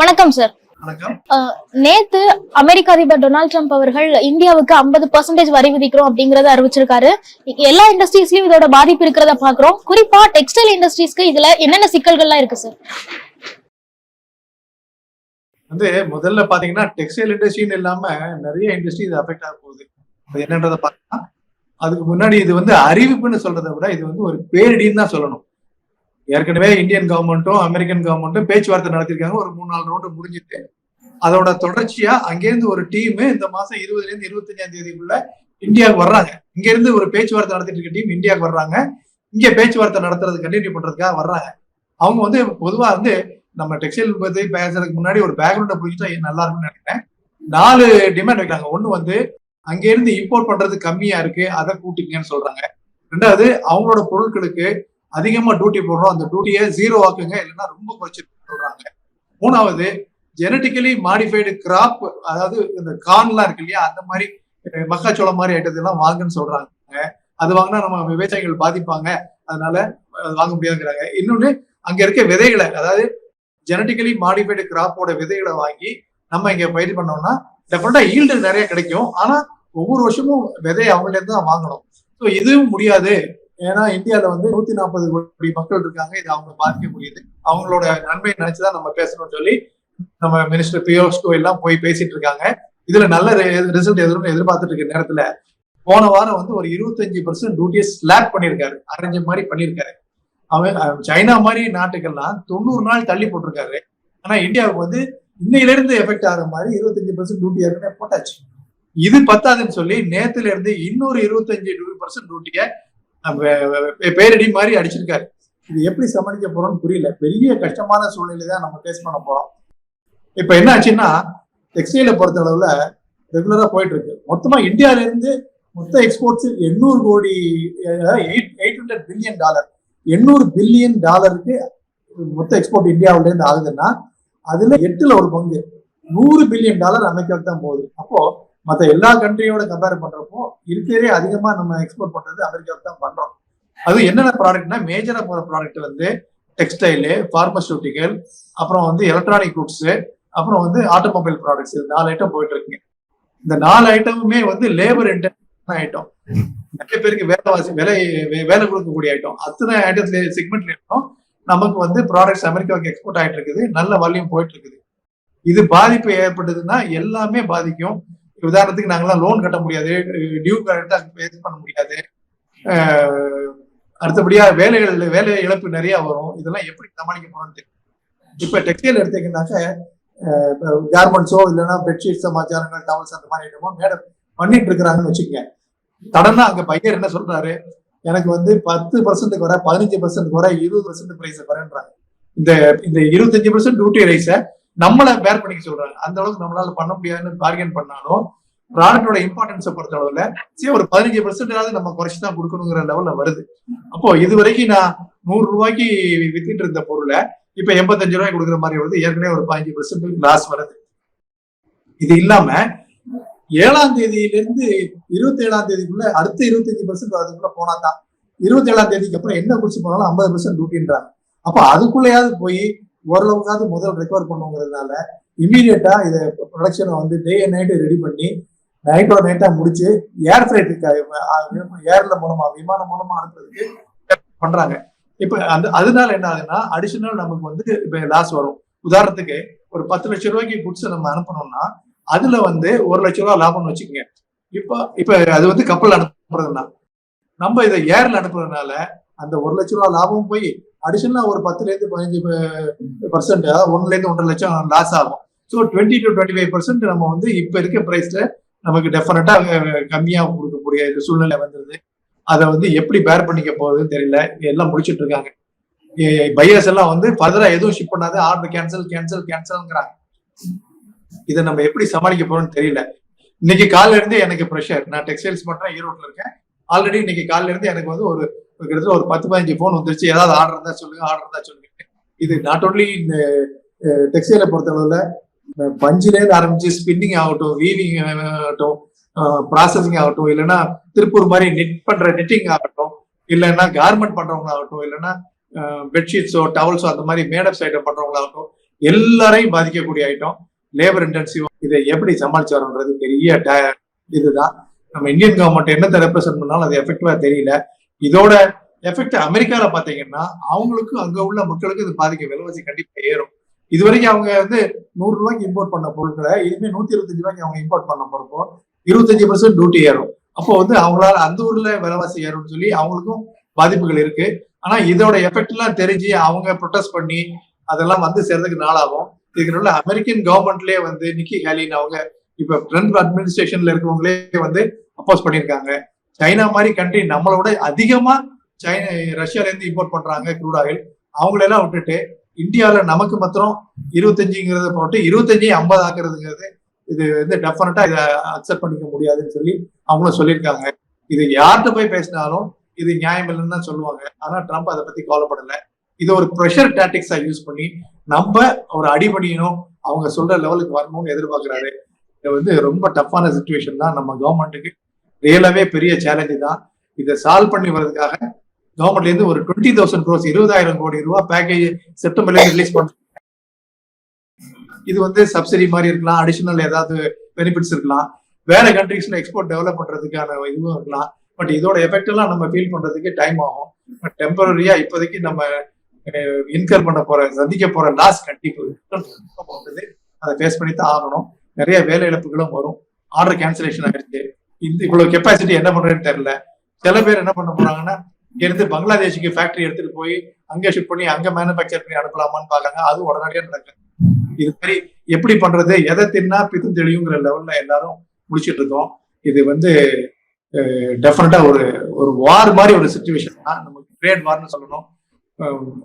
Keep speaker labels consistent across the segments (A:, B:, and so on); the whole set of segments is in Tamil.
A: வணக்கம் சார் நேத்து அமெரிக்க அதிபர் டொனால்ட் ட்ரம்ப் அவர்கள் இந்தியாவுக்கு 50% பர்சன்டேஜ் வரி விதிக்கிறோம் அப்படிங்கறத அறிவிச்சிருக்காரு. எல்லா இண்டஸ்ட்ரீஸ்லயும் இதோட பாதிப்பு இருக்கிறத பாக்குறோம் குறிப்பா டெக்ஸ்டைல் இண்டஸ்ட்ரீஸ்க்கு இதுல என்னென்ன சிக்கல்கள்லாம் இருக்கு சார்
B: வந்து முதல்ல பாத்தீங்கன்னா டெக்ஸ்டைல் இண்டஸ்ட்ரின்னு இல்லாம நிறைய இண்டஸ்ட்ரி இது அஃபெக்ட் ஆக போகுது. என்னன்றதை பார்த்தா அதுக்கு முன்னாடி இது வந்து அறிவிப்புன்னு சொல்றதை விட இது வந்து ஒரு பேரிடின்னு தான் சொல்லணும். ஏற்கனவே இந்தியன் கவர்மெண்ட்டும் அமெரிக்கன் கவர்மெண்ட்டும் பேச்சுவார்த்தை நடத்திருக்காங்க ஒரு மூணு நாலு ரவுண்டு முடிஞ்சிட்டு. அதோட தொடர்ச்சியா அங்கேருந்து ஒரு டீம் இந்த மாசம் இருபதுல இருந்து இருபத்தஞ்சாம் தேதிக்குள்ள இந்தியாவுக்கு வர்றாங்க. இங்க இருந்து ஒரு பேச்சுவார்த்தை நடத்திட்டு இருக்க டீம் இந்தியாவுக்கு வர்றாங்க. இங்க பேச்சுவார்த்தை நடத்துறது கண்டினியூ பண்றதுக்காக வர்றாங்க. அவங்க வந்து பொதுவா வந்து நம்ம டெக்ஸ்டைல் பத்தி பேசுறதுக்கு முன்னாடி ஒரு பேக்ரவுண்டை புரிஞ்சுட்டா நல்லா இருக்கும்னு நினைக்கிறேன். நாலு டிமாண்ட் வைக்கிறாங்க. ஒண்ணு வந்து அங்க இருந்து இம்போர்ட் பண்றது கம்மியா இருக்கு. அதை கூட்டிங்கன்னு சொல்றாங்க. ரெண்டாவது அவங்களோட பொருட்களுக்கு அதிகமா டியூட்டி போடுறோம். அந்த டியூட்டியை ஜீரோ ஆக்குங்க. இல்லைன்னா ரொம்ப குறைச்சிட்டு சொல்றாங்க மூணாவது ஜெனட்டிக்கலி மாடிஃபைடு கிராப் அதாவது இந்த கார்ன்லாம் இருக்கு இல்லையா? அந்த மாதிரி மக்காச்சோளம் மாதிரி ஐட்டத்தை எல்லாம் வாங்குன்னு சொல்றாங்க. அது வாங்கினா நம்ம விவசாயிகள் பாதிப்பாங்க. அதனால வாங்க முடியாதுங்கிறாங்க. இன்னொன்னு அங்க இருக்க விதைகளை அதாவது ஜெனட்டிக்கலி மாடிஃபைடு கிராப்போட விதைகளை வாங்கி நம்ம இங்க பயிர் பண்ணோம்னா டெஃபினட்டா ஈல்டு நிறைய கிடைக்கும். ஆனா ஒவ்வொரு வருஷமும் விதையை அவங்கள்ட்ட இருந்து தான் வாங்கணும். ஸோ இதுவும் முடியாது. ஏன்னா இந்தியாவில வந்து நூத்தி நாற்பது கோடி மக்கள் இருக்காங்க. இது அவங்க முடியுது. அவங்களோட நன்மையை நினைச்சுதான் நம்ம பேசணும்னு சொல்லி நம்ம மினிஸ்டர் பியூஷ் கோயல் எல்லாம் போய் பேசிட்டு இருக்காங்க. இதுல நல்ல ரிசல்ட் எதிரும் எதிர்பார்த்துட்டு இருக்க நேரத்துல போன வாரம் வந்து ஒரு இருபத்தஞ்சு பர்சன்ட் டியூட்டியை ஸ்லாப் பண்ணியிருக்காரு. அரைஞ்ச மாதிரி பண்ணியிருக்காரு. அவன் சைனா மாதிரி நாட்டுக்கெல்லாம் தொண்ணூறு நாள் தள்ளி போட்டிருக்காரு. ஆனா இந்தியாவுக்கு வந்து இன்னையில இருந்து எஃபெக்ட் ஆகிற மாதிரி இருபத்தஞ்சு பர்சன்ட் டியூட்டி ஏற்கனவே போட்டாச்சு. இது பத்தாதுன்னு சொல்லி நேத்துல இருந்து இன்னொரு இருபத்தஞ்சு பர்சன்ட் டியூட்டியை பேரடி மாதிரி அடிச்சிருக்காரு. இது எப்படி சமாளிக்க போறோம்னு புரியல. பெரிய கஷ்டமான சூழ்நிலை தான் நம்ம ஃபேஸ் பண்ண போறோம். இப்ப என்ன ஆச்சுன்னா டெக்ஸ்டைலை பொறுத்த அளவுல ரெகுலரா போயிட்டு இருக்கு மொத்தமா இந்தியால இருந்து மொத்த எக்ஸ்போர்ட்ஸ் எண்ணூறு crore eight eight hundred billion dollar எண்ணூறு பில்லியன் டாலருக்கு மொத்த எக்ஸ்போர்ட் இந்தியாவில இருந்து ஆகுதுன்னா அதுல எட்டுல ஒரு பங்கு. நூறு பில்லியன் டாலர் அமெரிக்காவுக்கு தான் போகுது. அப்போ மற்ற எல்லா கண்ட்ரியோட கம்பேர் பண்றப்போ இருக்கிறதே அதிகமா நம்ம எக்ஸ்போர்ட் பண்றது அமெரிக்காவுக்கு தான் பண்றோம். அது என்னென்ன ப்ராடக்ட்னா மேஜரா போற ப்ராடக்ட் வந்து டெக்ஸ்டைலு பார்மசூட்டிக்கல் அப்புறம் வந்து எலக்ட்ரானிக் குட்ஸ் அப்புறம் வந்து ஆட்டோமொபைல் ப்ராடக்ட்ஸ் இது நாலு ஐட்டம் போயிட்டு இருக்குங்க. இந்த நாலு ஐட்டமுமே வந்து லேபர் இன்டென்சிவ் ஐட்டம் நிறைய பேருக்கு வேலை வாசி வேலை வேலை கொடுக்கக்கூடிய ஐட்டம் அத்தனை ஐட்டத்துல செக்மெண்ட்ல இருக்கும். நமக்கு வந்து ப்ராடக்ட்ஸ் அமெரிக்காவுக்கு எக்ஸ்போர்ட் ஆயிட்டு இருக்குது. நல்ல வால்யூம் போயிட்டு இருக்குது. இது பாதிப்பு ஏற்பட்டதுன்னா எல்லாமே பாதிக்கும். உதாரணத்துக்கு நாங்கெல்லாம் லோன் கட்ட முடியாது. டியூ கரெக்டாக பே பண்ண முடியாது. அடுத்தபடியா வேலைகள் வேலை இழப்பு நிறைய வரும். இதெல்லாம் எப்படி சமாளிக்க போறோம்னு தெரியும் இப்ப டெக்ஸ்டைல் எடுத்தீங்கன்னாக்க கார்மெண்ட்ஸோ இல்லைன்னா பெட்ஷீட் சமாச்சாரங்கள் டவல்ஸ் அந்த மாதிரி இடமோ மேடம் பண்ணிட்டு இருக்கிறாங்கன்னு வச்சுக்கோங்க. கடனா அங்க பையர் என்ன சொல்றாரு? எனக்கு வந்து பத்து பர்சன்ட்டுக்கு வர பதினஞ்சு பர்சன்ட் வர இருபது பர்சன்ட் பிரைஸ் வரேன்றாங்க இந்த இந்த இருபத்தஞ்சு பர்சன்ட் டியூட்டி ரைஸை நம்மளை பேர் பண்ணிக்க சொல்றாங்க அந்த அளவுக்கு நம்மளால பண்ண முடியாதுன்னு பார்கென் பண்ணாலும் ப்ராடக்டோட இம்பார்ட்டன்ஸை பொறுத்த அளவுல சரி ஒரு பதினஞ்சு பெர்சென்டாவது நம்ம குறைச்சு தான் கொடுக்கணுங்கிற லெவல்ல வருது. அப்போ இது வரைக்கும் நான் நூறு ரூபாய்க்கு வித்துட்டு இருந்த பொருளை இப்ப எண்பத்தஞ்சு ரூபாய் கொடுக்குற மாதிரி வருது. ஏற்கனவே ஒரு பதினஞ்சு பெர்சென்ட் லாஸ் வருது. இது இல்லாம ஏழாம் தேதியில இருந்து இருபத்தி ஏழாம் தேதிக்குள்ள அடுத்த இருபத்தஞ்சு பெர்சென்ட் அதுக்குள்ள போனா தான் இருபத்தி ஏழாம் தேதிக்கு அப்புறம் என்ன குடிச்சு போனாலும் ஐம்பது பர்சன்ட் டியூட்டின்றாங்க அப்ப அதுக்குள்ளேயாவது போய் ஓரளவுக்காவது முதல் ரெக்கவர் பண்ணுங்கிறதுனால இமீடியட்டா இதை ப்ரொடக்ஷனை வந்து டே அண்ட் நைட்டு ரெடி பண்ணி நைட்டோட நைட்டா முடிச்சு ஏர் ஃபிளைட்டுக்கு ஏர்ல மூலமா விமானம் மூலமா அனுப்புறதுக்கு பண்றாங்க. இப்ப அந்த அதனால என்ன ஆகுதுன்னா அடிஷனல் நமக்கு வந்து இப்ப லாஸ் வரும். உதாரணத்துக்கு ஒரு பத்து லட்சம் ரூபாய்க்கு குட்ஸ் நம்ம அனுப்பணும்னா அதுல வந்து ஒரு லட்ச ரூபாய் லாபம்னு வச்சுக்கோங்க. இப்ப இப்ப அது வந்து கப்பல் அனுப்புறதுனா நம்ம இதை ஏர்ல அனுப்புறதுனால அந்த ஒரு லட்ச ரூபாய் லாபம் போய் அடிஷனலா ஒரு பத்துல இருந்து பதினஞ்சு பர்சன்ட் ஒன்னுல இருந்து ஒன்றரை லட்சம் லாஸ் ஆகும். So twenty to twenty five percent நம்ம வந்து இப்ப இருக்க பிரைஸ்ல நமக்கு டெஃபினட்டா கம்மியா கொடுக்கக்கூடிய சூழ்நிலை வந்துருது. அதை வந்து எப்படி பேர் பண்ணிக்க போகுதுன்னு தெரியல. எல்லாம் முடிச்சிட்டு இருக்காங்க. பையர்ஸ் எல்லாம் வந்து ஃபர்தரா எதுவும் ஷிப் பண்ணாத ஆர்டர் கேன்சல் கேன்சல் கேன்சல்ங்கிறாங்க இதை நம்ம எப்படி சமாளிக்க போறோம்னு தெரியல. இன்னைக்கு காலில இருந்து எனக்கு ப்ரெஷர் நான் டெக்ஸ்டைல்ஸ் பண்றேன் ஈரோட்ல இருக்கேன். ஆல்ரெடி இன்னைக்கு காலில இருந்து எனக்கு வந்து ஒரு கிட்டத்தட்ட ஒரு பத்து பதினஞ்சு ஃபோன் வந்துருச்சு. ஏதாவது ஆர்டர் இருந்தா சொல்லுங்க ஆர்டர் இருந்தால் சொல்லுங்க. இது நாட் ஓன்லி இந்த டெக்ஸ்டைலை பொறுத்தளவில் பஞ்சிலேருந்து ஆரம்பிச்சு ஸ்பின்னிங் ஆகட்டும் வீவிங் ஆகட்டும் ப்ராசஸிங் ஆகட்டும் இல்லைன்னா திருப்பூர் மாதிரி நெட் பண்ற நெட்டிங் ஆகட்டும் இல்லைன்னா கார்மெண்ட் பண்றவங்க ஆகட்டும் இல்லைன்னா பெட்ஷீட்ஸோ டவல்ஸோ அந்த மாதிரி மேடப்ஸ் ஐட்டம் பண்றவங்களாகட்டும் எல்லாரையும் பாதிக்கக்கூடிய ஐட்டம் லேபர் இன்டென்சிவ் இதை எப்படி சமாளிச்சு வரோன்றது பெரிய இதுதான். நம்ம இந்தியன் கவர்மெண்ட் என்னத்தை ரெப்ரசென்ட் பண்ணாலும் அது எஃபெக்டிவா தெரியல. இதோட எஃபெக்ட் அமெரிக்கால பாத்தீங்கன்னா அவங்களுக்கும் அங்க உள்ள மக்களுக்கும் இது பாதிக்க விலைவாசி கண்டிப்பா ஏறும். இது வரைக்கும் அவங்க வந்து நூறு ரூபாய்க்கு இம்போர்ட் பண்ண பொருட்களை இனிமே நூத்தி இருபத்தஞ்சு ரூபாய்க்கு அவங்க இம்போர்ட் பண்ண போறப்போ இருபத்தஞ்சு பர்சன்ட் டியூட்டி ஏறும். அப்போ வந்து அவங்களால அந்த ஊர்ல விலைவாசி ஏறும்னு சொல்லி அவங்களுக்கும் பாதிப்புகள் இருக்கு. ஆனா இதோட எஃபெக்ட் எல்லாம் தெரிஞ்சு அவங்க ப்ரொடெஸ்ட் பண்ணி அதெல்லாம் வந்து சேர்றதுக்கு நாளாகும். இதுக்கு அமெரிக்கன் கவர்மெண்ட்லயே வந்து நிக்கி ஹேலின் அவங்க இப்ப ட்ரம்ப் அட்மினிஸ்ட்ரேஷன்ல இருக்கவங்களே வந்து அப்போஸ் பண்ணியிருக்காங்க. சைனா மாதிரி கண்ட்ரி நம்மளோட அதிகமா சைனா ரஷ்யால இருந்து இம்போர்ட் பண்றாங்க க்ரூட் ஆயில் அவங்களெல்லாம் விட்டுட்டு இந்தியாவில நமக்கு மாத்திரம் இருபத்தஞ்சுங்கிறத போட்டு இருபத்தஞ்சு ஐம்பது ஆக்குறதுங்கிறது இது வந்து டெஃபினட்டா இதை அக்செப்ட் பண்ணிக்க முடியாதுன்னு சொல்லி அவங்களும் சொல்லியிருக்காங்க. இது யார்கிட்ட போய் பேசினாலும் இது நியாயம் இல்லைன்னு தான் சொல்லுவாங்க. ஆனா ட்ரம்ப் அதை பத்தி கவலைப்படல. இது ஒரு ப்ரெஷர் டாக்டிக்ஸா யூஸ் பண்ணி நம்ம ஒரு அடிபடியணும் அவங்க சொல்ற லெவலுக்கு வரணும்னு எதிர்பார்க்கிறாரு. இது வந்து ரொம்ப டஃப்பான சுச்சுவேஷன் தான் நம்ம கவர்மெண்ட்டுக்கு ரியலாவே பெரிய சேலஞ்சு தான். இதை சால்வ் பண்ணி வர்றதுக்காக கவர்மெண்ட்ல இருந்து ஒரு டுவெண்ட்டி தௌசண்ட் க்ரோஸ் இருபதாயிரம் கோடி ரூபாய் பேக்கேஜ் செப்டம்பர்ல ரிலீஸ் பண்ண இது வந்து சப்சிடி மாதிரி இருக்கலாம் அடிஷனல் ஏதாவது பெனிஃபிட்ஸ் இருக்கலாம். வேற கண்ட்ரிஸ்ல எக்ஸ்போர்ட் டெவலப் பண்றதுக்கான இதுவும் இருக்கலாம். பட் இதோட எஃபெக்ட் எல்லாம் நம்ம ஃபீல் பண்றதுக்கு டைம் ஆகும். பட் டெம்பரரியா இப்போதைக்கு நம்ம இன்கர் பண்ண போற சந்திக்க போற லாஸ் கண்டிப்பாக அதை ஃபேஸ் பண்ணி தான் ஆகணும். நிறைய வேலை இழப்புகளும் வரும். ஆர்டர் கேன்சலேஷன் ஆயிடுச்சு. இந்த இவ்வளவு கெப்பாசிட்டி என்ன பண்றேன்னு தெரியல. சில பேர் என்ன பண்ண போறாங்கன்னா இங்க இருந்து பங்களாதேஷுக்கு ஃபேக்டரி எடுத்துட்டு போய் அங்க ஷிஃப்ட் பண்ணி அங்க மேனுபேக்சர் பண்ணி அனுப்பலாமான்னு பாக்காங்க அது உடனடியா நடக்குது. இது மாதிரி எப்படி பண்றது எதை தின்னா பித்து தெளிவுங்கிற லெவல்ல எல்லாரும் முடிச்சிட்டு இருக்கோம். இது வந்து டெஃபினட்டா ஒரு ஒரு வார் மாதிரி ஒரு சுச்சுவேஷன் தான். நமக்கு ட்ரேட் வார்னு சொல்லணும்.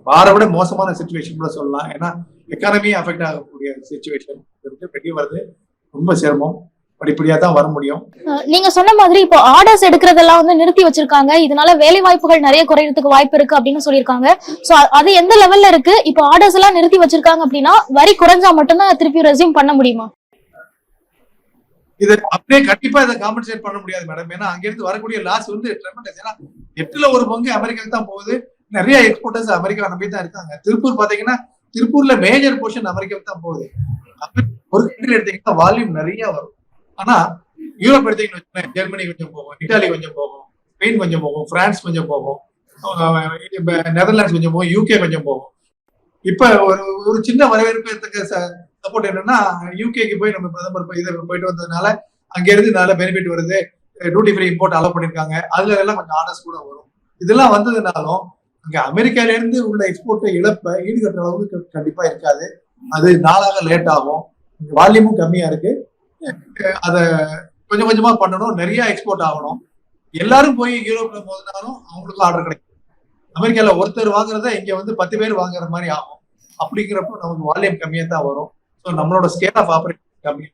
B: வாரை விட மோசமான சுச்சுவேஷன் கூட சொல்லலாம். ஏன்னா எக்கானமியும் அஃபெக்ட் ஆகக்கூடிய சுச்சுவேஷன் இருக்கு பெரிய வருது. ரொம்ப சிரமம். படிப்படியா தான் வர முடியும்.
A: நீங்க சொன்ன மாதிரி இப்போ ஆர்டர்ஸ் எடுக்கிறதெல்லாம் வந்து நிறுத்தி வச்சிருக்காங்க. இதனால வேலை வாய்ப்புகள் நிறைய குறையறதுக்கு வாய்ப்பு இருக்கு அப்படின்னு சொல்லியிருக்காங்க. சோ அது எந்த லெவல்ல இருக்கு? இப்போ ஆர்டர்ஸ் எல்லாம் நிறுத்தி வச்சிருக்காங்க அப்படின்னா வரி குறைஞ்சா மட்டும்தான் திருப்பி ரெசியூம் பண்ண முடியுமா?
B: இது அப்படியே கண்டிப்பா இதை காம்பன்சேட் பண்ண முடியாது மேடம் ஏன்னா அங்கிருந்து வரக்கூடிய லாஸ் வந்து. ஏன்னா எட்டுல ஒரு பங்கு அமெரிக்காவுக்கு தான் போகுது. நிறைய எக்ஸ்போர்ட்டர்ஸ் அமெரிக்கா நம்பி தான் இருக்காங்க. திருப்பூர் பாத்தீங்கன்னா திருப்பூர்ல மேஜர் போர்ஷன் அமெரிக்காவுக்கு தான் போகுது. ஒரு கண்ட்ரி எடுத்தீங்கன்னா வால்யூம் நிறைய வரும். ஆனா யூரோப் எடுத்தீங்கன்னு வச்சுக்கோங்க ஜெர்மனி கொஞ்சம் போகும் இட்டாலி கொஞ்சம் போகும் ஸ்பெயின் கொஞ்சம் போகும் பிரான்ஸ் கொஞ்சம் போகும் நெதர்லாண்ட்ஸ் கொஞ்சம் போகும் யூகே கொஞ்சம் போகும். இப்ப ஒரு ஒரு சின்ன வரவேற்பு சப்போர்ட் என்னன்னா யூகேக்கு போய் நம்ம பிரதமர் போய் போயிட்டு வந்ததுனால அங்க இருந்து நல்ல பெனிஃபிட் வருது. டியூட்டி ஃப்ரீ இம்போர்ட் அலோவ் பண்ணிருக்காங்க. அதுல எல்லாம் கொஞ்சம் ஆர்டர்ஸ் கூட வரும். இதெல்லாம் வந்ததுனாலும் அங்க அமெரிக்கால இருந்து உள்ள எக்ஸ்போர்ட்டை இழப்ப ஈடுகட்டுற அளவுக்கு கண்டிப்பா இருக்காது. அது நாளாக லேட் ஆகும். வால்யூமும் கம்மியா இருக்கு. அதை கொஞ்சம் கொஞ்சமா பண்ணணும். நிறைய எக்ஸ்போர்ட் ஆகணும். எல்லாரும் போய் யூரோப்ல போதுனாலும் அவங்களுக்கும் ஆர்டர் கிடைக்கும். அமெரிக்கால ஒருத்தர் வாங்குறத இங்க வந்து பத்து பேர் வாங்குற மாதிரி ஆகும். அப்படிங்கிறப்போ நமக்கு வால்யூம் கம்மியா தான் வரும். ஸோ நம்மளோட ஸ்கேல் ஆஃப் ஆப்ரேஷன் கம்மி.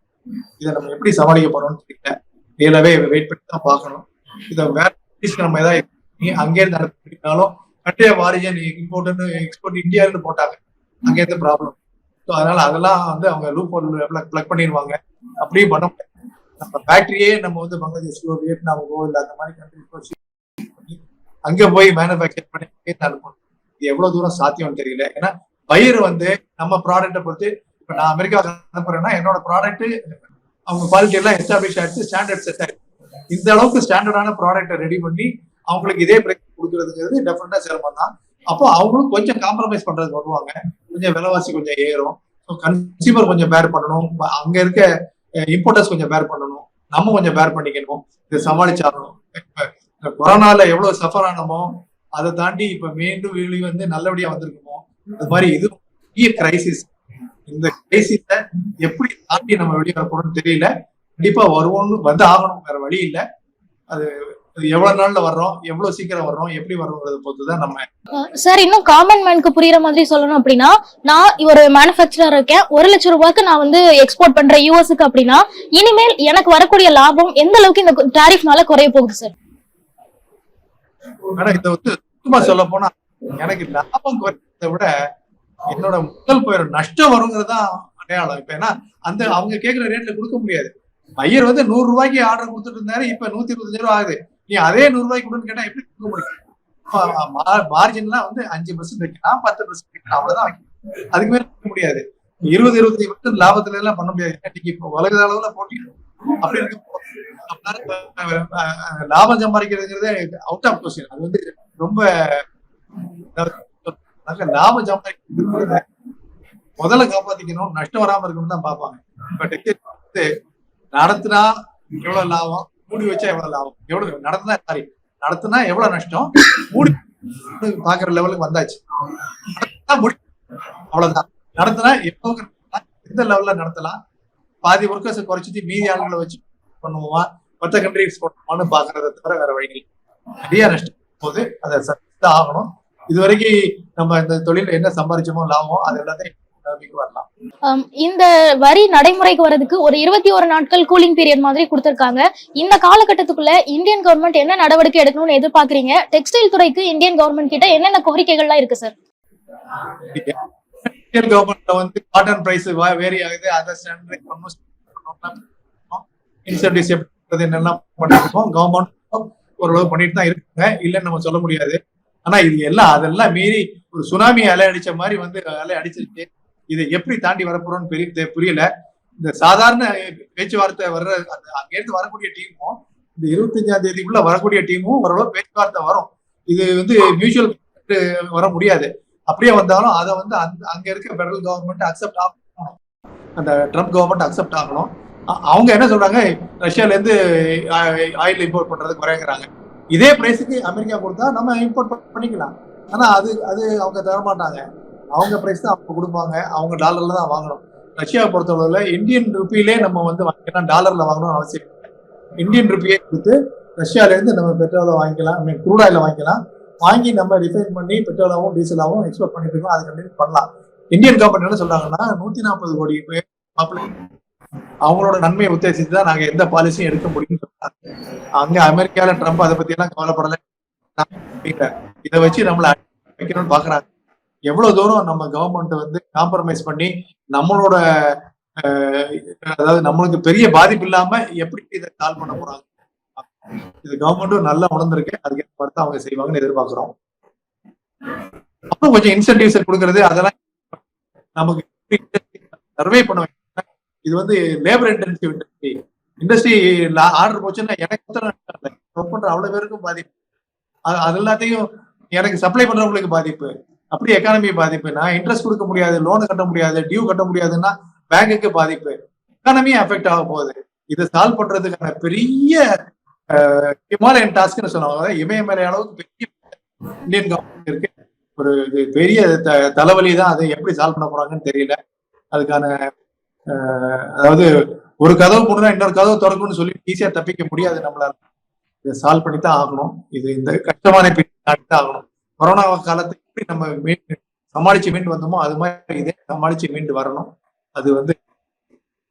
B: இதை நம்ம எப்படி சமாளிக்க போறோம்னு தெரியல. ரியலாவே வெயிட் பண்ணி தான் பார்க்கணும். இதை வேற நம்ம ஏதாவது அங்கே அங்கேயிருந்து அனுப்பினாலும் கண்ட்ரி ஆஃப் ஆரிஜின் இம்போர்ட்னு எக்ஸ்போர்ட் இந்தியான்னு போட்டாங்க. அங்கேருந்து ப்ராப்ளம் ஸோ அதனால அதெல்லாம் வந்து அவங்க லூப் பிளக் பண்ணிடுவாங்க அப்படியே பண்ண முடியாது. நம்ம ஃபேக்டரியே நம்ம வந்து பங்களாதேஷ்க்கோ வியட்நாமுக்கோ இல்லை அந்த மாதிரி கண்ட்ரிஸ்க்கோ அங்கே போய் மேனுஃபேக்சர் பண்ணி அனுப்பணும் இது எவ்வளோ தூரம் சாத்தியம்னு தெரியல. ஏன்னா பயிர் வந்து நம்ம ப்ராடக்ட்டை பொறுத்து இப்போ நான் அமெரிக்காவுக்கு அனுப்புறேன்னா என்னோட ப்ராடக்ட்டு அவங்க குவாலிட்டி எல்லாம் எஸ்டாப்ளிஷ் ஆயிடுச்சு ஸ்டாண்டர்ட் செட் ஆயிடுச்சு. இந்த அளவுக்கு ஸ்டாண்டர்டான ப்ராடக்ட்டை ரெடி பண்ணி அவங்களுக்கு இதே பிரைஸ் கொடுக்கறதுங்கிறது டெஃபினட்டா சிரமம் தான் அப்போ அவங்களும் கொஞ்சம் காம்ப்ரமைஸ் பண்றதுக்கு வருவாங்க. கொஞ்சம் விலைவாசி கொஞ்சம் ஏறும். ஸோ கன்சியூமர் கொஞ்சம் பேர் பண்ணணும். அங்க இருக்க இம்போர்ட்டர்ஸ் கொஞ்சம் பேர் பண்ணணும். நம்ம கொஞ்சம் பேர் பண்ணிக்கணும். இதை சமாளிச்சாகணும். இப்ப கொரோனால எவ்வளவு சஃபர் ஆனமோ அதை தாண்டி இப்ப மீண்டும் வெளி வந்து நல்லபடியா வந்திருக்குமோ அது மாதிரி இது பெரிய கிரைசிஸ் இந்த கிரைசிஸ எப்படி தாண்டி நம்ம வெளியே வரப்போறோம்னு தெரியல. கண்டிப்பா வருவோம்னு வந்து ஆகணும். வேற வழி இல்லை. அது எவ்வளவு நாள்ல வர்றோம்? எவ்வளவு சீக்கிரம் வர்றோம்? எப்படி வர்றோங்கிறத பொறுத்து தான் நம்ம
A: சார் இன்னும் காமன் மேனுக்கு புரியுற மாதிரி சொல்லணும் அப்படின்னா நான் ஒரு மேனுஃபேக்சரர் இருக்கேன். ஒரு லட்சம் ரூபாய்க்கு நான் வந்து எக்ஸ்போர்ட் பண்றேன் யூஎஸ்க்கு அப்படின்னா இனிமேல் எனக்கு வரக்கூடிய லாபம் எந்த அளவுக்கு இந்த டாரிஃப்னால குறைய போகுது சார்?
B: ஆனா இதை வந்து சுத்தமா சொல்ல போனா எனக்கு லாபம் குறைக்கிறத விட என்னோட முதல் போயிடும் நஷ்டம் வருங்கிறது தான் அடையாளம். இப்ப ஏன்னா அந்த அவங்க கேட்கிற ரேட்ல கொடுக்க முடியாது. பையர் வந்து நூறு ரூபாய்க்கு ஆர்டர் கொடுத்துட்டு இருந்தாரு இப்ப நூத்தி இருபத்தஞ்சு ரூபா ஆகுது. நீ அதே நூறு ரூபாய்க்கு கொடுன்னு கேட்டா எப்படி கொடுக்க முடியும்? மார்ஜின்லாம் வந்து அஞ்சு பர்சன்ட் வைக்கலாம் பத்து பர்சன்ட் வைக்கலாம் அவ்வளவுதான் வைக்கணும் அதுக்கு மேல வைக்க முடியாது. இருபது இருபத்தி பர்சன்ட் லாபத்துல எல்லாம் பண்ண முடியாது. இன்னைக்கு இப்போ உலக அளவுல போட்டி அப்படி இருக்கு லாபம் சம்பாதிக்கிறதுங்கிறது அவுட் ஆஃப் கொஸ்டின் அது வந்து ரொம்ப லாபம் சம்பாதிக்கிறது முதல்ல காப்பாத்திக்கணும் நஷ்டம் வராம இருக்கணும் தான் பார்ப்பாங்க. பட் வந்து நடத்தினா எவ்வளவு லாபம்? மூடி வச்சா எவ்வளவு லாபம்? எவ்வளவு நடந்தா சாரி நடத்துனா எவ்வளவு நஷ்டம்? மூடி பாக்குற லெவலுக்கு வந்தாச்சு. முடி அவ்வளவுதான். நடத்தினா எவ்வளவு எந்த லெவல்ல நடத்தலாம்? பாதி ஒர்க்கர்ஸ் குறைச்சிட்டு மீதி ஆளுங்களை வச்சு பண்ணுவோமா? மற்ற கண்ட்ரி எக்ஸ்போர்ட் பாக்குறத தவிர வேற வழி நிறைய நஷ்டம் போது அதை சத்த ஆகணும். இது வரைக்கும் நம்ம இந்த தொழில் என்ன சம்பாதிச்சோமோ லாபம் அது எல்லாத்தையும்
A: இந்த வரி நடைமுறைக்கு வரதுக்கு ஒரு இருபத்தி ஒரு நாட்கள் கூலிங் பீரியட் மாதிரி கொடுத்திருக்காங்க. இந்த காலகட்டத்துக்குள்ள இந்தியன் கவர்மெண்ட் என்ன நடவடிக்கை எடுக்கணும்னு எதிர்பார்க்கறீங்க? டெக்ஸ்டைல் துறைக்கு இந்தியன் கவர்மெண்ட் கிட்ட என்னென்ன கோரிக்கைகள்லாம் இருக்கு சார்
B: இந்தியன் கவர்மெண்ட்ல வந்து காட்டன் பிரைஸ் வேரி ஆகுது. அதை ஸ்டாண்டர்ட் இன்சென்டிவ்ஸ் என்னெல்லாம் பண்ணிருக்கோம் கவர்மெண்ட் ஓரளவு பண்ணிட்டு தான் இருக்காங்க. இல்லைன்னு நம்ம சொல்ல முடியாது. ஆனா இது எல்லாம் அதெல்லாம் மீறி ஒரு சுனாமி அலை அடிச்ச மாதிரி வந்து அலை அடிச்சிருக்கு இதை எப்படி தாண்டி வரப்போறோம்னு பெரிய புரியல. இந்த சாதாரண பேச்சுவார்த்தை வர்ற அந்த அங்கேருந்து வரக்கூடிய டீமும் இந்த இருபத்தஞ்சாம் தேதிக்குள்ள வரக்கூடிய டீமும் ஓரளவு பேச்சுவார்த்தை வரும். இது வந்து மியூச்சுவல் வர முடியாது. அப்படியே வந்தாலும் அதை வந்து அந்த அங்க இருக்க ஃபெடரல் கவர்மெண்ட் அக்செப்ட் ஆகணும். அந்த ட்ரம்ப் கவர்மெண்ட் அக்செப்ட் ஆகணும். அவங்க என்ன சொல்றாங்க? ரஷ்யால இருந்து ஆயில் இம்போர்ட் பண்றது குறைங்கிறாங்க இதே பிரைஸுக்கு அமெரிக்கா கொடுத்தா நம்ம இம்போர்ட் பண்ணிக்கலாம். ஆனா அது அது அவங்க தர மாட்டாங்க அவங்க பிரைஸ் தான் அவங்க கொடுப்பாங்க. அவங்க டாலர்ல தான் வாங்கணும். ரஷ்யாவை பொறுத்தளவுல இந்தியன் ருப்பியிலே நம்ம வந்து வாங்கிக்கலாம். டாலர்ல வாங்கணும்னு அவசியம் இல்லை. இந்தியன் ருப்பியே கொடுத்து ரஷ்யால இருந்து நம்ம பெட்ரோலை வாங்கிக்கலாம். ஐ மீன் க்ரூட் ஆயில வாங்கிக்கலாம். வாங்கி நம்ம ரிஃபைன் பண்ணி பெட்ரோலாவும் டீசலாவும் எக்ஸ்போர்ட் பண்ணிட்டு இருக்கோம். அது கண்டினியூ பண்ணலாம். இந்தியன் கவர்மெண்ட் என்ன சொல்றாங்கன்னா நூத்தி நாற்பது கோடி பேர் அவங்களோட நன்மையை உத்தேசித்து தான் நாங்க எந்த பாலிசியும் எடுக்க முடியும்னு சொல்றாங்க. அங்கே அமெரிக்கால ட்ரம்ப் அதை பத்தி எல்லாம் கவலைப்படலை. இதை வச்சு நம்மள வைக்கணும்னு பாக்குறாங்க எவ்வளவு தூரம் நம்ம கவர்மெண்ட் வந்து காம்ப்ரமைஸ் பண்ணி நம்மளோட அதாவது நம்மளுக்கு பெரிய பாதிப்பு இல்லாம எப்படி இதை சால்வ் பண்ண போறாங்க? இது கவர்மெண்ட்டும் நல்லா உணர்ந்திருக்கு. அதுக்கு பார்த்து அவங்க செய்வாங்கன்னு எதிர்பார்க்கிறோம். அப்புறம் கொஞ்சம் இன்சென்டிவ்ஸ் கொடுக்கறது அதெல்லாம் நமக்கு சர்வே பண்ண இது வந்து labour intensive industry industry order போச்சுன்னா எனக்கு மாத்திரம் பண்ற அவ்வளவு பேருக்கும் பாதிப்பு. அது அது எல்லாத்தையும் எனக்கு சப்ளை பண்றவங்களுக்கு பாதிப்பு. அப்படி எக்கானமி பாதிப்பு. நான் இன்ட்ரெஸ்ட் கொடுக்க முடியாது லோன் கட்ட முடியாது டியூ கட்ட முடியாதுன்னா பேங்குக்கு பாதிப்பு. எக்கானமி அஃபெக்ட் ஆக போகுது. இதை சால்வ் பண்றதுக்கான பெரிய ஹிமாலயன் டாஸ்க்னு சொல்லுவாங்க. இமயமலை அளவுக்கு பெரிய இந்தியன் கவர்மெண்ட் இருக்கு. ஒரு இது பெரிய தலைவலி தான் அதை எப்படி சால்வ் பண்ண போறாங்கன்னு தெரியல. அதுக்கான அதாவது ஒரு கதவு மூடுனா இன்னொரு கதவு திறக்கும்னு சொல்லி ஈஸியா தப்பிக்க முடியாது நம்மளால. இதை சால்வ் பண்ணி தான் ஆகணும். இது இந்த கஷ்டமான பின்னாடி தான் ஆகணும். கொரோனா காலத்து எப்படி நம்ம மீண்டு சமாளிச்சு மீண்டு வந்தோமோ அது மாதிரி இதே சமாளிச்சு மீண்டு வரணும். அது வந்து பொறுத்து பொறுத்து தான் பார்க்கணும்